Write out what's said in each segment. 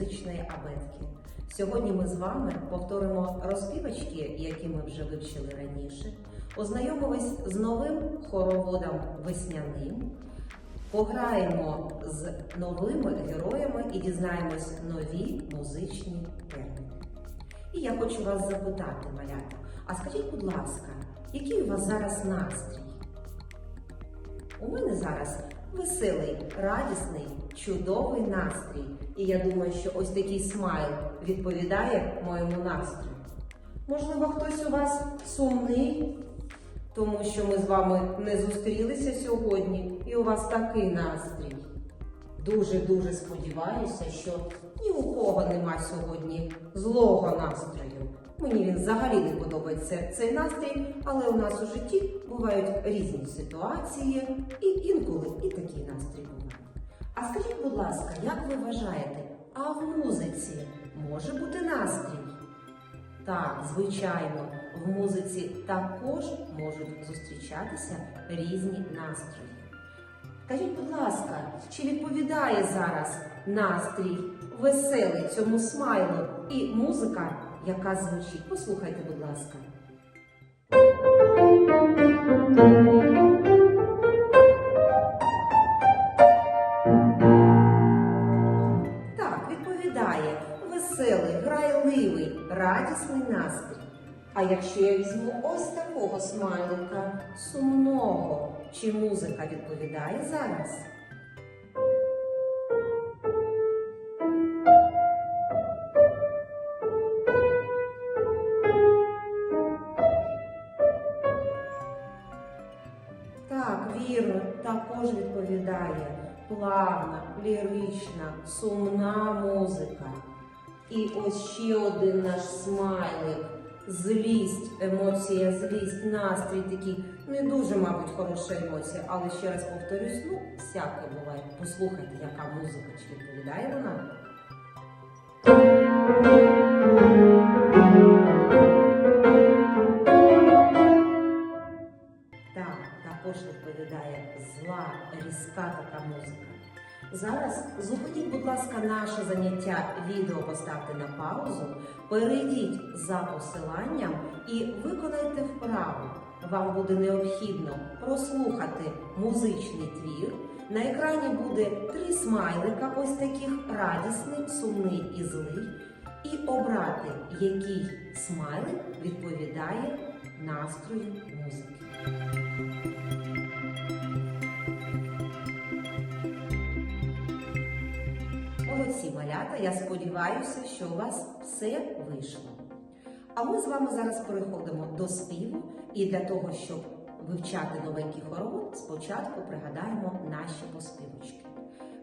музичної абетки. Сьогодні ми з вами повторимо розпівочки, які ми вже вивчили раніше, ознайомимось з новим хороводом весняним, пограємо з новими героями і дізнаємось нові музичні терміни. І я хочу вас запитати, малята, а скажіть, будь ласка, який у вас зараз настрій? У мене зараз веселий, радісний, чудовий настрій. І я думаю, що ось такий смайл відповідає моєму настрою. Можливо, хтось у вас сумний, тому що ми з вами не зустрілися сьогодні, і у вас такий настрій. Дуже-дуже сподіваюся, що ні у кого нема сьогодні злого настрою. Мені він взагалі не подобається цей настрій, але у нас у житті бувають різні ситуації, і інколи і такий настрій буває. А скажіть, будь ласка, як ви вважаєте, а в музиці може бути настрій? Так, звичайно, в музиці також можуть зустрічатися різні настрої. Скажіть, будь ласка, чи відповідає зараз настрій веселий цьому смайлу і музика, яка звучить? Послухайте, будь ласка. Так, відповідає веселий, грайливий, радісний настрій. А якщо я візьму ось такого смайлика сумного, чи музика відповідає зараз? Так, вірно, також відповідає плавна, лірична, сумна музика. І ось ще один наш смайлик. Злість, емоція, злість, настрій такий. Не дуже, мабуть, хороша емоція, але ще раз повторюсь, ну, всяке буває. Послухайте, яка музика, чи відповідає вона? Так, також відповідає зла, різка така музика. Зараз зупиніть, будь ласка, наше заняття відео поставте на паузу, перейдіть за посиланням і виконайте вправу. Вам буде необхідно прослухати музичний твір. На екрані буде три смайлика, ось таких радісний, сумний і злий. І обрати, який смайлик відповідає настрою музики. Малята, я сподіваюся, що у вас все вийшло. А ми з вами зараз переходимо до співу, і для того, щоб вивчати новенький хоровод, спочатку пригадаємо наші поспівочки.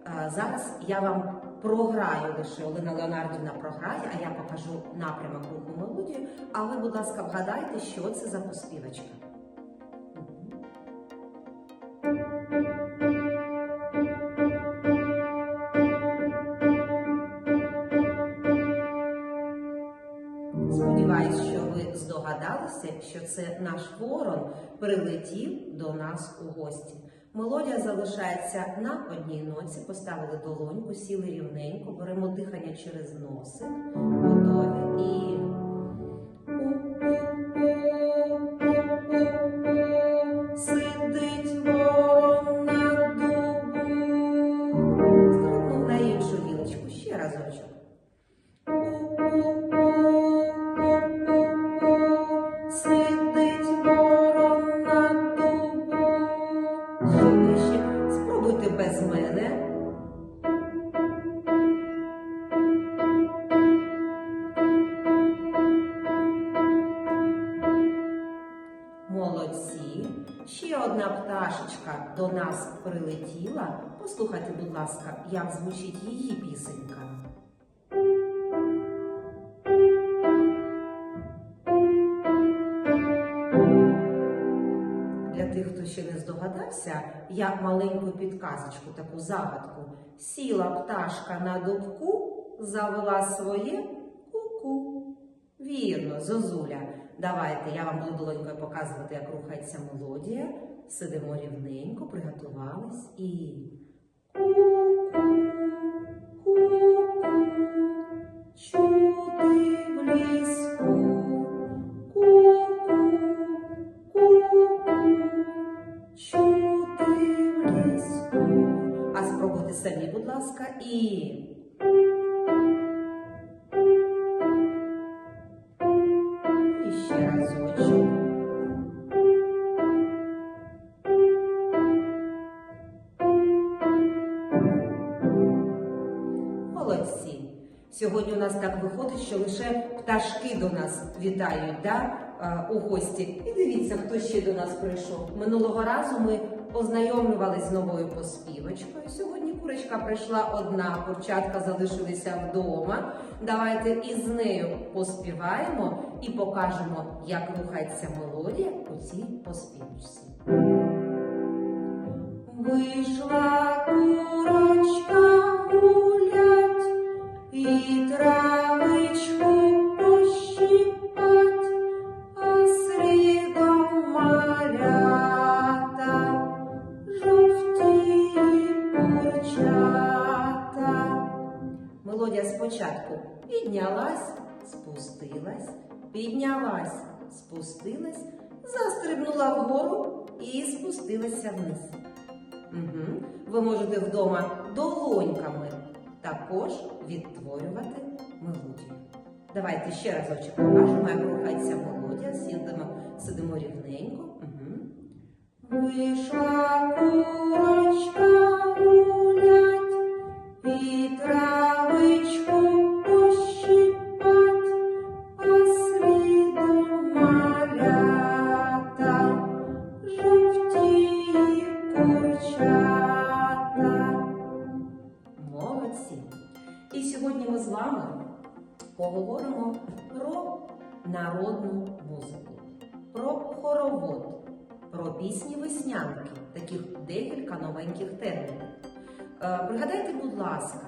Е, Зараз я вам програю лише Олена Леонардівна програє, а я покажу напрямок руху мелодію. А ви, будь ласка, вгадайте, що це за поспівочка. Сподіваюсь, що ви здогадалися, що це наш ворон прилетів до нас у гості. Мелодія залишається на одній ноці. Поставили долоньку, сіли рівненько, беремо дихання через носик. Готові і. Одна пташечка до нас прилетіла. Послухайте, будь ласка, як звучить її пісенька. Для тих, хто ще не здогадався, я маленьку підказочку, таку загадку. Сіла пташка на дубку, завела своє ку-ку. Вірно, зозуля. Давайте я вам буду долонькою показувати, як рухається мелодія. Сидимо рівненько, приготувались і чути в ліску, чути в ліску. А спробуйте самі, будь ласка. І Сьогодні у нас так виходить, що лише пташки до нас вітають да, у гості. І дивіться, хто ще до нас прийшов. Минулого разу ми познайомлювались з новою поспівочкою. Сьогодні курочка прийшла одна, курчатка залишилися вдома. Давайте із нею поспіваємо і покажемо, як рухається мелодія у цій поспівочці. Вийшла курочка гулять і травичку пощипать, а малята, жовті курчата. Мелодія спочатку піднялась, спустилась, піднялась, спустилась, застрибнула вгору і спустилася вниз. Угу. Ви можете вдома долоньками також відтворювати мелодію. Давайте ще разочок покажемо, як рухається мелодія. Сідемо, сидимо рівненько. Угу. Вийшла поговоримо про народну музику, про хоровод, про пісні веснянки, таких декілька новеньких термінів. Е, Пригадайте, будь ласка,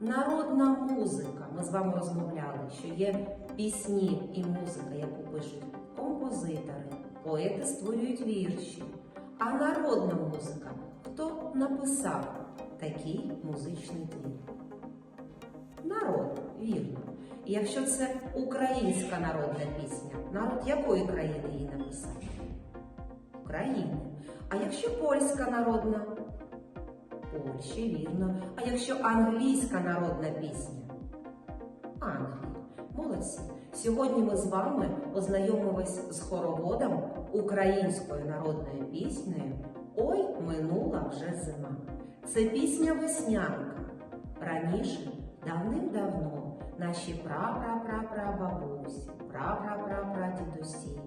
народна музика. Ми з вами розмовляли, що є пісні і музика, яку пишуть композитори, поети створюють вірші. А народна музика хто написав такий музичний твір? Народ, вірно. Якщо це українська народна пісня, народ якої країни її написав? України. А якщо польська народна? Польщі, вірно. А якщо англійська народна пісня? Англії. Молодці. Сьогодні ми з вами познайомимось з хороводом українською народною піснею Ой, минула вже зима. Це пісня веснянка. Раніше, давним-давно, наші пра-пра-пра-пра-бабусі,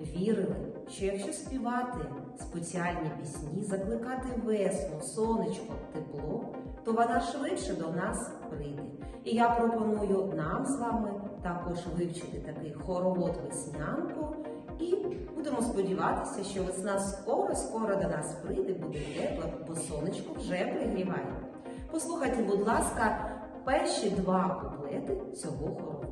вірили, що якщо співати спеціальні пісні, закликати весну, сонечко, тепло, то вона швидше до нас прийде. І я пропоную нам з вами також вивчити такий хоровод веснянку і будемо сподіватися, що весна скоро-скоро до нас прийде, буде тепло, бо сонечко вже пригріває. Послухайте, будь ласка, перші два куплети цього хороводу.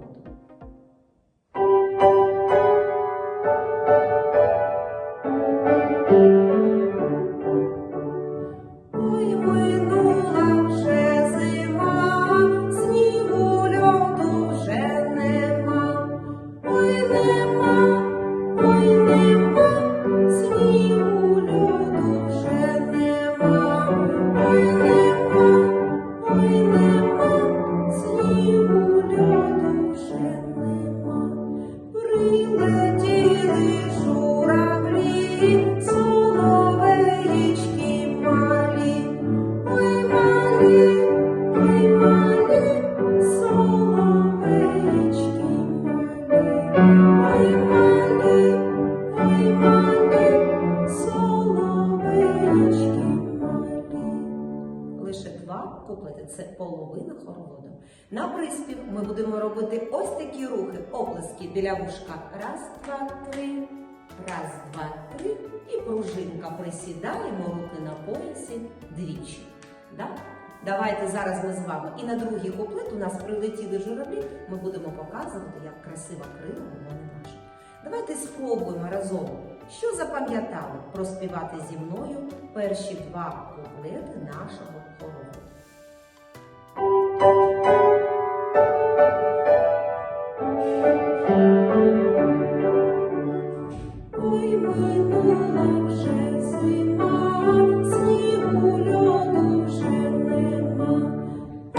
Два це половина хороводу. На приспів ми будемо робити ось такі рухи, оплески біля вушка. Раз, два, три. Раз, два, три. І пружинка. Присідаємо руки на поясі двічі. Да? Давайте зараз ми з вами. І на другий куплет у нас прилетіли журавлі. Ми будемо показувати, як красиво крила вони наші. Давайте спробуємо разом, що запам'ятали проспівати зі мною перші два куплети нашого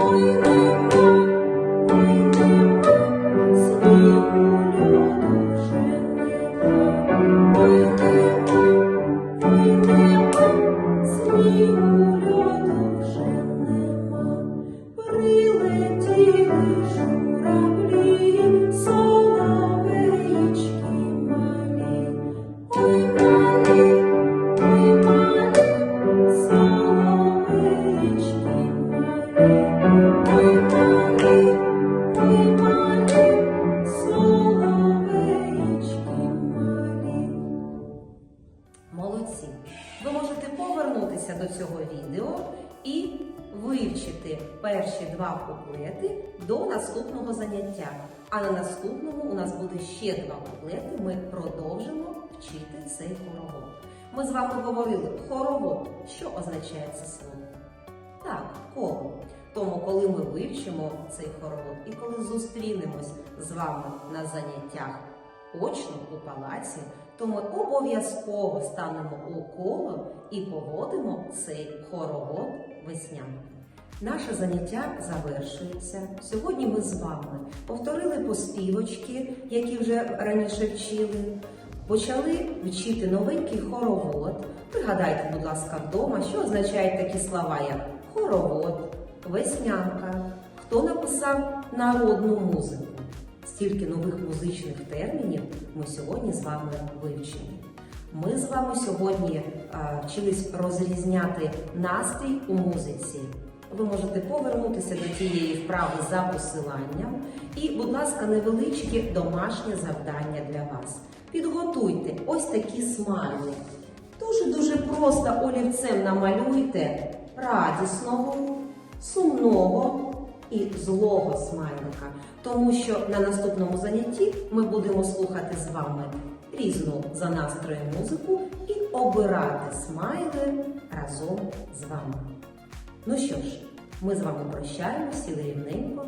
Oh, буде ще два куплети. Ми продовжимо вчити цей хоровод. Ми з вами говорили хоровод. Що означає це слово? Так, коло. Тому, коли ми вивчимо цей хоровод і коли зустрінемось з вами на заняттях очно у палаці, то ми обов'язково станемо у коло і поводимо цей хоровод весняний. Наше заняття завершується. Сьогодні ми з вами повторили поспівочки, які вже раніше вчили. Почали вчити новенький хоровод. Пригадайте, будь ласка, вдома, що означають такі слова, як хоровод, веснянка, хто написав народну музику. Стільки нових музичних термінів ми сьогодні з вами вивчили. Ми з вами сьогодні а, вчились розрізняти настрій у музиці. Ви можете повернутися до цієї вправи за посиланням. І, будь ласка, невеличке домашнє завдання для вас. Підготуйте ось такі смайли. Дуже-дуже просто олівцем намалюйте радісного, сумного і злого смайлика. Тому що на наступному занятті ми будемо слухати з вами різну за настроєм музику і обирати смайли разом з вами. Ну що ж, ми з вами прощаємося рівненько.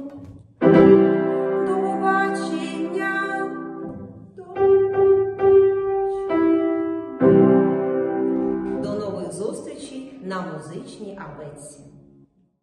До побачення! До нових зустрічей на музичній абетці.